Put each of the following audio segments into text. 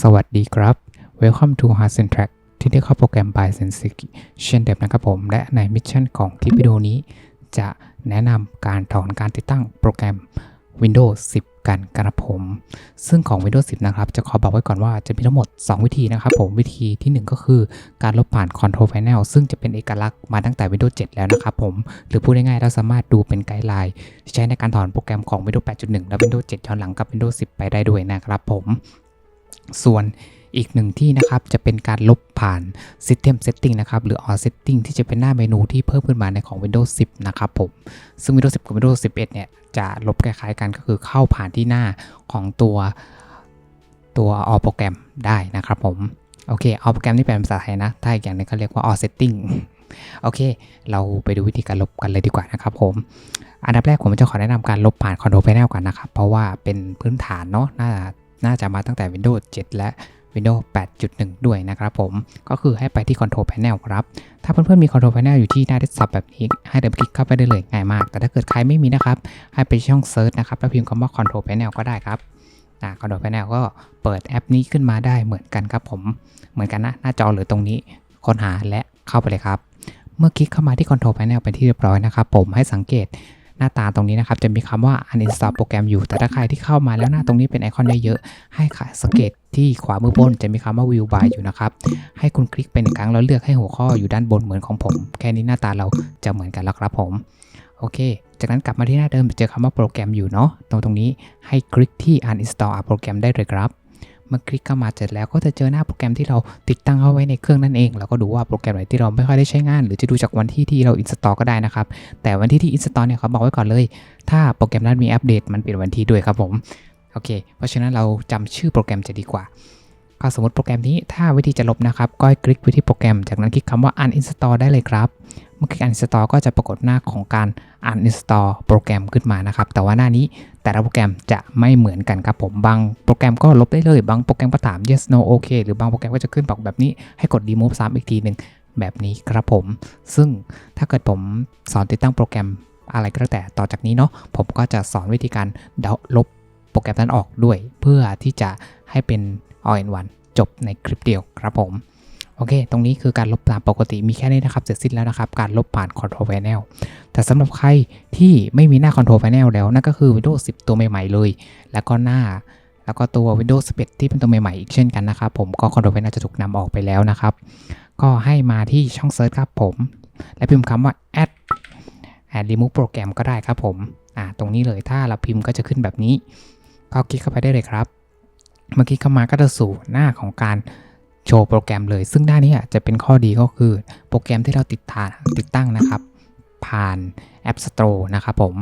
สวัสดีครับ Welcome to Hard and Track ที่ได้เข้าโปรแกรม by Sensic เช่นเดิมนะครับผม และในมิชชั่นของคลิปวิดีโอนี้ จะแนะนำการถอนการติดตั้งโปรแกรม Windows 10 กันกระผม ซึ่งของ Windows 10 นะครับ จะขอบอกไว้ก่อนว่าจะมีทั้งหมด 2 วิธีนะครับผม วิธีทีหนึ่1 ก็คือการลบผ่าน Control Panel ซึ่งจะเป็นเอกลักษณ์มาตั้งแต่ Windows 7 แล้วนะครับผม หรือพูดง่ายๆเราสามารถดูเป็นไกด์ไลน์ใช้ในการถอนโปรแกรมของ Windows 8.1 และ Windows 7 ย้อนหลังกับ Windows 10 ไปได้ด้วยนะครับผม ส่วนอีกหนึ่งที่นะครับจะเป็นการลบผ่าน System Setting นะครับหรือ All Setting ที่จะเป็นหน้าเมนูที่เพิ่มขึ้นมาในของ Windows 10 นะครับผม ซึ่ง Windows 10 กับ Windows 11 เนี่ยจะลบคล้ายๆกันก็คือเข้าผ่านที่หน้าของตัวตัว All Program ได้นะครับผม โอเค All Program นี่เป็นภาษาไทยนะ ถ้าอีกอย่างนึงเขาเรียกว่า All Setting โอเค เราไปดูวิธีการลบกันเลยดีกว่านะครับผม อันดับแรกผมจะขอแนะนำการลบผ่าน Control Panel ก่อนนะครับ เพราะว่าเป็นพื้นฐานเนาะน่า น่าจะมาตั้งแต่ Windows 7 และ Windows 8.1 ด้วยนะครับผม ก็คือให้ไปที่ Control Panel ครับ ถ้าเพื่อนๆมี Control Panel อยู่ที่หน้า Desktop แบบนี้ ให้เดินคลิกเข้าไปได้เลยง่ายมาก แต่ถ้าเกิดใครไม่มีนะครับ ให้ไปช่อง Search นะครับ แล้วพิมพ์คำว่า Control Panel ก็ได้ครับอ่า Control Panel ก็เปิดแอปนี้ขึ้นมาได้เหมือนกันครับผม เหมือนกันนะ หน้าจอหรือตรงนี้ ค้นหาและเข้าไปเลยครับ เมื่อคลิกเข้ามาที่ Control Panel เป็นที่เรียบร้อยนะครับผมให้สังเกต หน้าตาตรงนี้นะครับ จะมีคำว่า uninstall โปรแกรมอยู่ แต่ถ้าใครที่เข้ามาแล้วหน้าตรงนี้เป็นไอคอนเยอะๆ ให้สังเกตที่ขวามือบนจะมีคำว่า view by อยู่นะครับ ให้คุณคลิกไปหนึ่งครั้งแล้วเลือกให้หัวข้ออยู่ด้านบนเหมือนของผม แค่นี้หน้าตาเราจะเหมือนกันแล้วครับผม โอเค จากนั้นกลับมาที่หน้าเดิมจะเจอคำว่าโปรแกรมอยู่เนาะ ตรงตรงนี้ให้คลิกที่ uninstall โปรแกรมได้เลยครับ เมื่อคลิกเข้ามาเสร็จแล้วก็จะเจอหน้าโปรแกรมที่เราติดตั้งเข้าไว้ในเครื่องนั่นเองแล้วก็ดูว่าโปรแกรมไหนที่เราไม่ค่อยได้ใช้งาน หรือจะดูจากวันที่ที่เรา install ก็ได้นะครับ แต่วันที่ที่ install เนี่ยเขาบอกไว้ก่อนเลย ถ้าโปรแกรมนั้นมีอัปเดตมันเปลี่ยนวันที่ด้วยครับผม โอเค เพราะฉะนั้นเราจำชื่อโปรแกรมจะดีกว่าก็สมมติโปรแกรมนี้ถ้าวิธีจะลบนะครับ ก็ให้คลิกไปที่โปรแกรม จากนั้นคลิกคำว่า uninstall ได้เลยครับ เมื่อคลิก uninstall ก็จะปรากฏหน้าของการ uninstall โปรแกรมขึ้นมานะครับ แต่ว่าหน้านี้แต่ละโปรแกรมจะไม่เหมือนกันครับผม บางโปรแกรมก็ลบได้เลย บางโปรแกรมก็ถาม yes no okay หรือบางโปรแกรมก็จะขึ้นบอกแบบนี้ให้กด remove ซ้ำอีกทีหนึ่งแบบนี้ครับผม ซึ่งถ้าเกิดผมสอนติดตั้งโปรแกรมอะไรก็แล้วแต่ต่อจากนี้เนาะผมก็จะสอนวิธีการลบโปรแกรมนั้นออกด้วย เพื่อที่จะให้เป็น all in one จบในคลิปเดียวครับผม โอเค ตรงนี้คือการลบตามปกติมีแค่นี้นะครับ เสร็จสิ้นแล้วนะครับ การลบผ่าน Control Panel แต่สำหรับใครที่ไม่มีหน้า Control Panel แล้ว นั่นก็คือ Windows 10 ตัวใหม่ๆเลย แล้วก็หน้า แล้วก็ตัว Windows 11 ที่เป็นตัวใหม่ๆอีกเช่นกันนะครับ ผมก็ Control Panel จะถูกนำออกไปแล้วนะครับ ก็ให้มาที่ช่อง Search ครับผม และพิมพ์คำว่า add add remove program ก็ได้ครับผมอ่าตรงนี้เลยถ้าเราพิมพ์ก็จะขึ้นแบบนี้ ก็คลิกเข้าไปได้เลยครับ เมื่อคลิกเข้ามาก็จะสู่หน้าของการ โชว์โปรแกรมเลย ซึ่งหน้านี้จะเป็นข้อดีก็คือโปรแกรมที่เราติดทานติดตั้งนะครับ ผ่าน App Store นะครับผม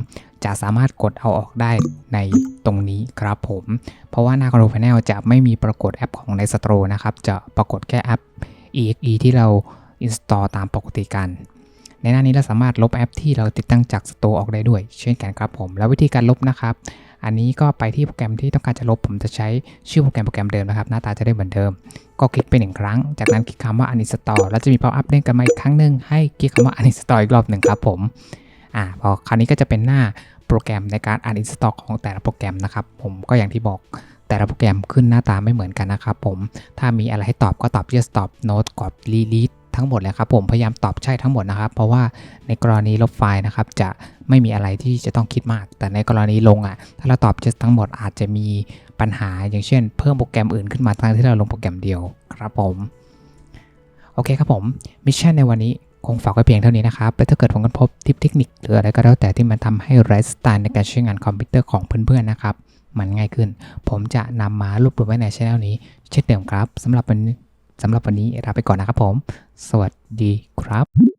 จะสามารถกดเอาออกได้ในตรงนี้ครับผม เพราะว่าหน้า Control Panel จะไม่มีปรากฏแอปของใน Store นะครับ จะปรากฏแค่แอป exe ที่เรา install ตามปกติกันในหน้านี้เราสามารถลบแอปที่เราติดตั้งจาก Store ออกได้ด้วย เช่นกันครับผม แล้ววิธีการลบนะครับ อันนี้ก็ไปที่โปรแกรมที่ต้องการจะลบ ผมจะใช้ชื่อโปรแกรมโปรแกรมเดิมนะครับ หน้าตาจะได้เหมือนเดิม ก็คลิกไปหนึ่งครั้ง จากนั้นคลิกคำว่า uninstall แล้วจะมี pop up เด้งกันมาอีกครั้งหนึ่งให้คลิกคำว่า uninstall อีกรอบหนึ่งครับผมอ่าพอคราวนี้ก็จะเป็นหน้าโปรแกรมในการ uninstall ของแต่ละโปรแกรมนะครับ ผมก็อย่างที่บอกแต่ละโปรแกรมขึ้นหน้าตาไม่เหมือนกันนะครับผม ถ้ามีอะไรให้ตอบก็ตอบ yes ตอบ no กด delete ทั้งหมดเลยครับผม พยายามตอบใช่ทั้งหมดนะครับ เพราะว่าในกรณีลบไฟล์นะครับจะ ไม่มีอะไรที่จะต้องคิดมาก แต่ในกรณีลงอะ ถ้าเราตอบ yes ทั้งหมดอาจจะมีปัญหาอย่างเช่น เพิ่มโปรแกรมอื่นขึ้นมาทั้งที่เราลงโปรแกรมเดียวครับผมโอเคครับผมมิชชั่นในวันนี้คงฝากไว้เพียงเท่านี้นะครับและถ้าเกิดผมกันพบทิปเทคนิคหรืออะไรก็แล้วแต่ที่มันทำให้ไลฟ์สไตล์ในการใช้งานคอมพิวเตอร์ของเพื่อนๆนะครับ มันง่ายขึ้น ผมจะนำมารวบรวมไว้ในช่องนี้ เช่นเดิมครับสำหรับวันสำหรับวันนี้ลาไปก่อนนะครับผม สวัสดีครับ